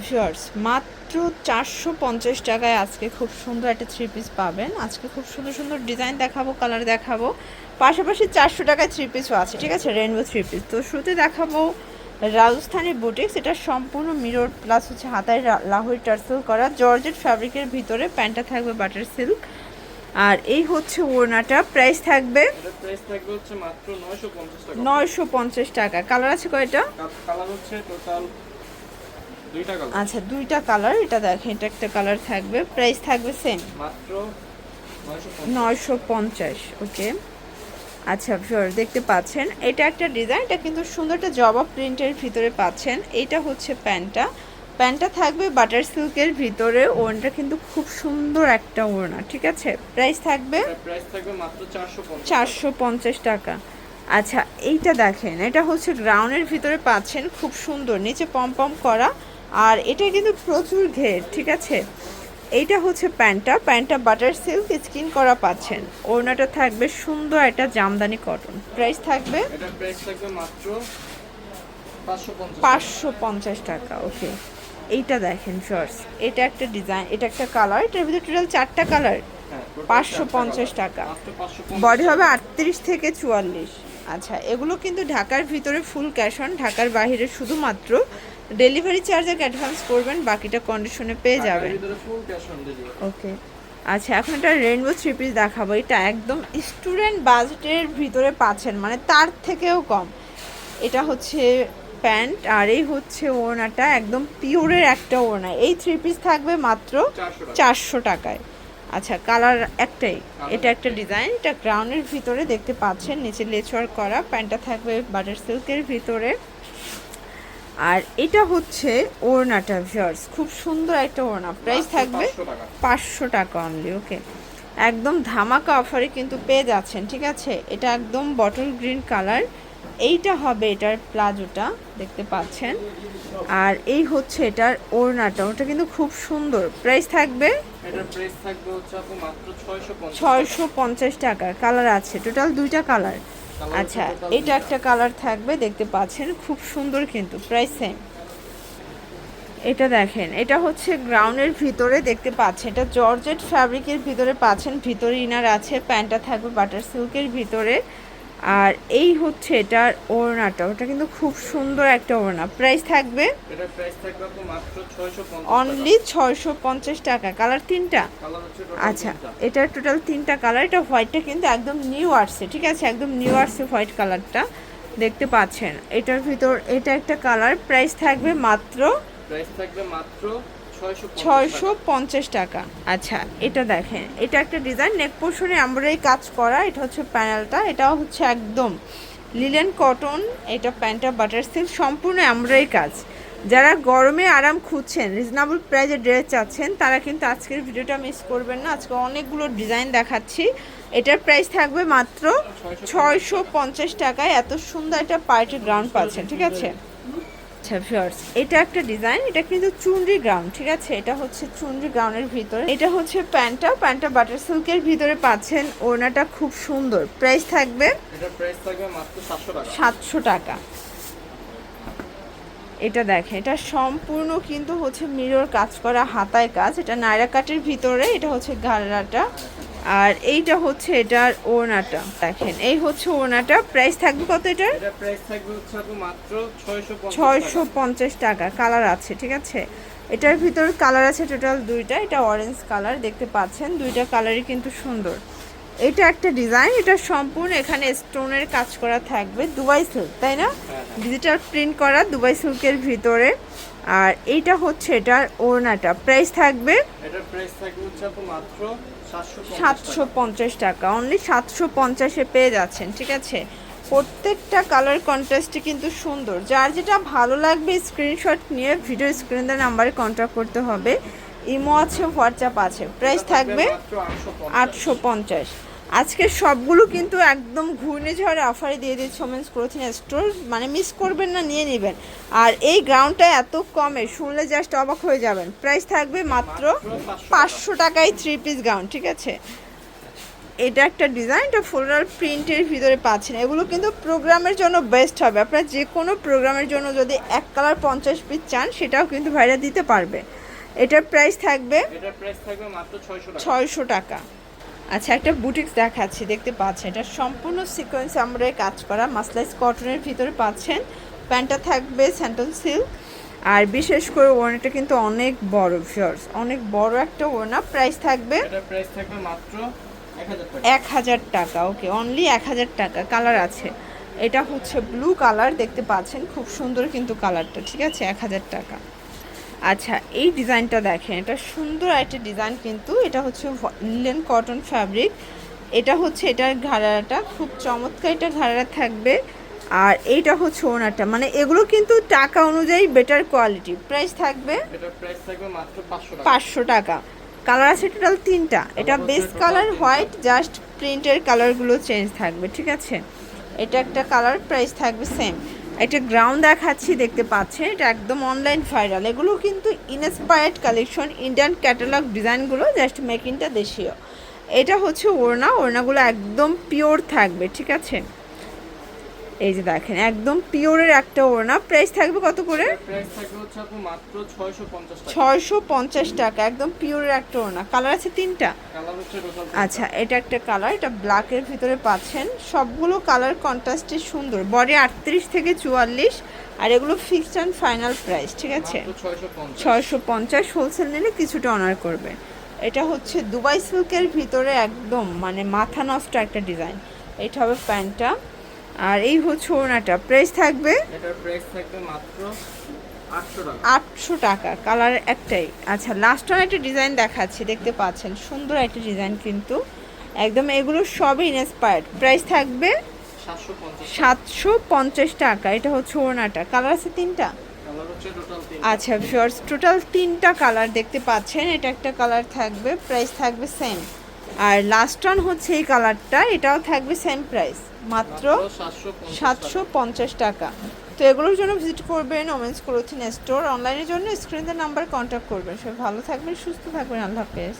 Viewers মাত্র চারশো পঞ্চাশ টাকায় আজকে খুব সুন্দর একটা থ্রি পিস পাবেন। আজকে খুব সুন্দর সুন্দর ডিজাইন দেখাবো কালার দেখাবো। পাশাপাশি চারশো টাকায় থ্রি পিসও আছে ঠিক আছে? রেনবো থ্রি পিস তো শুরুতে দেখাবো রাজস্থানি বুটিক্স এটা সম্পূর্ণ মিরর প্লাস হচ্ছে হাতায় লাহোরি টার্সেল করা। জর্জেট ফ্যাব্রিকের ভিতরে প্যান্টটা থাকবে বাটার সিল্ক আর এই হচ্ছে ওড়নাটা। প্রাইস থাকবে প্রাইস থাকবে হচ্ছে মাত্র 950 টাকা। নয়শো পঞ্চাশ টাকা। কালার আছে কয়টা? কালার হচ্ছে টোটাল আচ্ছা দুইটা কালার এটা দেখেন এটা একটা কালার থাকবে। প্রাইস থাকবে সেম মাত্র 950 নয়শো পঞ্চাশ ওকে আচ্ছা ফিওর দেখতে পাচ্ছেন এটা একটা ডিজাইন এটা কিন্তু সুন্দর একটা জবা প্রিন্টের ভিতরে পাচ্ছেন। এটা হচ্ছে প্যান্টটা। প্যান্টটা থাকবে বাটার সিল্কের ভিতরে ওড়নাটা কিন্তু খুব সুন্দর একটা ওড়না ঠিক আছে? প্রাইস থাকবে? প্রাইস থাকবে মাত্র 450 চারশো পঞ্চাশ টাকা। আচ্ছা এইটা দেখেন এটা হচ্ছে গ্রাউন্ডের ভিতরে পাচ্ছেন খুব সুন্দর নিচে পম পম করা। আর এটা কিন্তু প্রচুর ঘের ঠিক আছে? এইটা হচ্ছে প্যান্টটা প্যান্টটা বাটার সিল্ক স্কিন করা পাচ্ছেন। ওড়নাটা থাকবে সুন্দর একটা জামদানি কটন। প্রাইস থাকবে এটার প্রাইস থাকবে মাত্র 550 পাঁচশো পঞ্চাশ টাকা ওকে। এইটা দেখেন শর্টস এটা একটা ডিজাইন এটা একটা কালার এটার ভিতরে টোটাল চারটা কালার হ্যাঁ পাঁচশো পঞ্চাশ টাকা। বডি হবে আটত্রিশ থেকে চুয়াল্লিশ। আচ্ছা এগুলো কিন্তু ঢাকার ভিতরে ফুল ক্যাশ অন ঢাকার বাইরে শুধুমাত্র ডেলিভারি চার্জে অ্যাডভান্স করবেন বাকিটা কন্ডিশনে পেয়ে যাবেন। ওকে। আচ্ছা এখন একটা রেনবো থ্রি পিস দেখাবো। এটা একদম স্টুডেন্ট বাজেটের ভিতরে পাচ্ছেন মানে তার থেকেও কম। এটা হচ্ছে প্যান্ট আর এই হচ্ছে ওড়নাটা একদম পিওরের একটা ওড়না। এই থ্রি পিস থাকবে মাত্র চারশো টাকায়। আচ্ছা কালার একটাই। এটা একটা ডিজাইন এটা গ্রাউন্ডের ভিতরে দেখতে পাচ্ছেন নিচে লেচওয়ার করা। প্যান্টটা থাকবে বাটার সিল্কের ভিতরে। আর এটা হচ্ছে ওড়নাটা ভিউয়ার্স খুব সুন্দর একটা ওড়না। প্রাইস থাকবে পাঁচশো টাকা। অনলি ওকে একদম ধামাকা অফারে কিন্তু পেয়ে যাচ্ছেন ঠিক আছে? এটা একদম বটল গ্রিন কালার এইটা হবে এটার প্লাজোটা দেখতে পাচ্ছেন? আর এই হচ্ছে এটার ওড়নাটা ওটা কিন্তু খুব সুন্দর। প্রাইস থাকবে? এটার প্রাইস থাকবে হচ্ছে আপু মাত্র 650 ছয়শো পঞ্চাশ টাকা। কালার আছে টোটাল দুইটা কালার আচ্ছা এটা একটা কালার থাকবে দেখতে পাচ্ছেন খুব সুন্দর কিন্তু প্রাইস সেম এটা দেখেন এটা হচ্ছে গ্রাউন্ডের ভিতরে দেখতে পাচ্ছেন এটা জর্জেট ফ্যাব্রিকের ভিতরে পাচ্ছেন ভিতরে ইনার আছে প্যান্টটা থাকবে বাটার সিল্কের ভিতরে। আর এই হচ্ছে এটার ওড়নাটা। ওটা কিন্তু খুব সুন্দর একটা ওড়না। প্রাইস থাকবে? এটার প্রাইস থাকবে আপু মাত্র 650 অনলি ছয়শো পঞ্চাশ টাকা। কালার তিনটা? আচ্ছা। এটার টোটাল তিনটা কালার এটা হোয়াইটটা কিন্তু একদম নিউ আসছে ঠিক আছে? একদম নিউ আসছে হোয়াইট কালারটা দেখতে পাচ্ছেন। এটার ভিতর এটা একটা কালার প্রাইস থাকবে মাত্র প্রাইস থাকবে মাত্র 650 ছয়শো। পঞ্চাশ টাকা। আচ্ছা এটা দেখেন। এটা একটা ডিজাইন নেক পোর্শনে আমরা কাজ করা, এটা হচ্ছে প্যানেলটা এটাও হচ্ছে একদম লিলেন কটন এটা প্যান্টটা বাটার সিল্ক সম্পূর্ণ আমরাই কাজ। যারা গরমে আরাম খুঁজছেন রিজনেবল প্রাইজে ড্রেস চাচ্ছেন, তারা কিন্তু আজকের ভিডিওটা মিস করবেন না। আজকে অনেকগুলো ডিজাইন দেখাচ্ছি। এটার প্রাইস থাকবে মাত্র ছয়শো পঞ্চাশ টাকায়। এত সুন্দর একটা পার্টি গ্রাউন্ড পাচ্ছেন, ঠিক আছে? আচ্ছা ভিউয়ার্স এটা একটা ডিজাইন এটা কিন্তু চুনরি গ্রাউন্ড ঠিক আছে? এটা হচ্ছে চুনরি গ্রাউন্ডের ভিতরে। এটা হচ্ছে প্যান্টটা প্যান্টটা বাটার সিল্কের ভিতরে পাচ্ছেন। ওড়নাটা খুব সুন্দর। প্রাইস থাকবে? এটার প্রাইস থাকবে মাত্র 700 টাকা। সাতশো টাকা। এটা দেখেন এটা সম্পূর্ণ কিন্তু হচ্ছে মিরর কাজ করা হাতায় কাজ। এটা নায়রা কাটের ভিতরে এটা হচ্ছে গালাটা আর এইটা হচ্ছে এটার ওড়নাটা। দেখেন এই হচ্ছে ওড়নাটা। প্রাইস থাকবে কত এটার? এটার প্রাইস থাকবে হচ্ছে মাত্র 650 ছয়শো টাকা। পঞ্চাশ টাকা। কালার আছে ঠিক আছে? এটার ভিতর কালার আছে টোটাল দুইটা। এটা অরেঞ্জ কালার দেখতে পাচ্ছেন? দুইটা কালারই কিন্তু সুন্দর। এটা একটা ডিজাইন এটা সম্পূর্ণ এখানে স্টোনের কাজ করা থাকবে দুবাই সিল্ক তাই না? হ্যাঁ, হ্যাঁ। ডিজিটাল প্রিন্ট করা দুবাই সিল্কের ভিতরে। আর এইটা হচ্ছে এটার ওড়নাটা। প্রাইস থাকবে? এটার প্রাইস থাকবে হচ্ছে মাত্র 750 সাতশো পঞ্চাশ টাকা। অনলি সাতশো পঞ্চাশে পেয়ে যাচ্ছেন ঠিক আছে? প্রত্যেকটা কালার কন্ট্রাস্টই কিন্তু সুন্দর। যার যেটা ভালো লাগবে স্ক্রিনশট নিয়ে ভিডিও স্ক্রিন দা নাম্বারে কন্ট্যাক্ট করতে হবে। ইমো আছে হোয়াটসঅ্যাপ আছে। প্রাইস থাকবে 850 আটশো পঞ্চাশ। আজকে সবগুলো কিন্তু একদম ঘূর্ণিঝড়ে অফারে দিয়ে দিচ্ছে ওমেন্স ক্লোথিং স্টোর মানে মিস করবেন না নিয়ে নেবেন। আর এই গ্রাউন্ডটা এত কমে শুনলে জাস্ট অবাক হয়ে যাবেন। প্রাইস থাকবে মাত্র পাঁচশো টাকায় থ্রি পিস গাউন ঠিক আছে? এটা একটা ডিজাইন এটা ফ্লোরাল প্রিন্টের ভিতরে পাচ্ছেন। এগুলো কিন্তু প্রোগ্রামের জন্য বেস্ট হবে। আপনারা যে কোনো প্রোগ্রামের জন্য যদি এক কালার পঞ্চাশ পিস চান সেটাও কিন্তু ভাইরা দিতে পারবে। এটার প্রাইস থাকবে এটার প্রাইস থাকবে মাত্র 600 টাকা। ছয়শো টাকা। আচ্ছা একটা বুটিক্স দেখাচ্ছি দেখতে পাচ্ছেন। এটা সম্পূর্ণ সিকোয়েন্স আমরা কাজ করা। মাসলাইজ কটনের ভিতরে পাচ্ছেন। প্যান্টটা থাকবে স্যান্টল সিল্ক। আর বিশেষ করে ওড়নাটা কিন্তু অনেক বড় ভিউয়ার্স অনেক বড় একটা ওড়না। প্রাইস থাকবে এটার প্রাইস থাকবে মাত্র 1000 এক হাজার টাকা ওকে। অনলি এক হাজার টাকা। কালার আছে। এটা হচ্ছে ব্লু কালার দেখতে পাচ্ছেন। খুব সুন্দর কিন্তু কালারটা ঠিক আছে? এক হাজার টাকা। আচ্ছা এই ডিজাইনটা দেখেন এটা সুন্দর একটা ডিজাইন কিন্তু এটা হচ্ছে লিলেন কটন ফ্যাব্রিক। এটা হচ্ছে এটার ঘাড়াটা খুব চমৎকার এটা ঘাড়া থাকবে। আর এইটা হচ্ছে ওনারটা মানে এগুলো কিন্তু টাকা অনুযায়ী বেটার কোয়ালিটি প্রাইস থাকবে এটার প্রাইস থাকবে মাত্র 500 টাকা। পাঁচশো টাকা। কালার আছে টোটাল তিনটা এটা হচ্ছে বেস কালার হোয়াইট জাস্ট প্রিন্টের কালারগুলো চেঞ্জ থাকবে ঠিক আছে? এটা একটা কালার প্রাইস থাকবে সেম একটা গ্রাউন্ড দেখাচ্ছি, দেখতে পাচ্ছেন? এটা একদম অনলাইন ভাইরাল এগুলো কিন্তু ইনস্পায়ার্ড কালেকশন ইন্ডিয়ান ক্যাটালগ ডিজাইনগুলো জাস্ট মেকিংটা দেশীয়। এটা হচ্ছে ওড়না। ওড়নাগুলো একদম পিওর থাকবে, ঠিক আছে? এই যে দেখেন একদম পিওরের একটা ওড়না। প্রাইস থাকবে কত করে? প্রাইস থাকবে হচ্ছে আপু মাত্র 650 টাকা। ছয়শো পঞ্চাশ টাকা একদম পিওরের একটা ওড়না। কালার আছে তিনটা? কালার হচ্ছে আচ্ছা এটা একটা কালার এটা ব্ল্যাকের ভিতরে পাচ্ছেন। সবগুলো কালার কন্ট্রাস্টে সুন্দর। বডি আটত্রিশ থেকে চুয়াল্লিশ আর এগুলো ফিক্সড অ্যান্ড ফাইনাল প্রাইস ঠিক আছে? 650 ছয়শো পঞ্চাশ। হোলসেল নিলে কিছুটা অনার করবে। এটা হচ্ছে দুবাই সিল্কের ভিতরে একদম মানে মাথা নষ্ট একটা ডিজাইন এটা হবে প্যান্টটা। আর এই হচ্ছে ওড়নাটা প্রাইস থাকবে এটার প্রাইস থাকবে মাত্র 800 টাকা। কালার একটাই। আচ্ছা লাস্ট ওয়ান একটা ডিজাইন দেখাচ্ছি দেখতে পাচ্ছেন সুন্দর একটা ডিজাইন কিন্তু। একদম এগুলো সবই ইনস্পায়ার্ড প্রাইস থাকবে 750 সাতশো পঞ্চাশ টাকা এটা হচ্ছে ওড়নাটা কালার আছে তিনটা? কালার হচ্ছে টোটাল তিন আচ্ছা ভিউয়ার্স টোটাল তিনটা কালার দেখতে পাচ্ছেন এটা একটা কালার থাকবে প্রাইস থাকবে সেম আর লাস্ট ওয়ান হচ্ছে এই কালারটা এটাও থাকবে সেম প্রাইস মাত্র সাতশো পঞ্চাশ টাকা। তো এগুলোর জন্য ভিজিট করবেন ওমেন্স ক্লোথিং স্টোর অনলাইনের জন্য স্ক্রিনের নাম্বার কন্ট্যাক্ট করবেন। সবাই ভালো থাকবেন সুস্থ থাকবেন। আল্লাহ হাফেজ।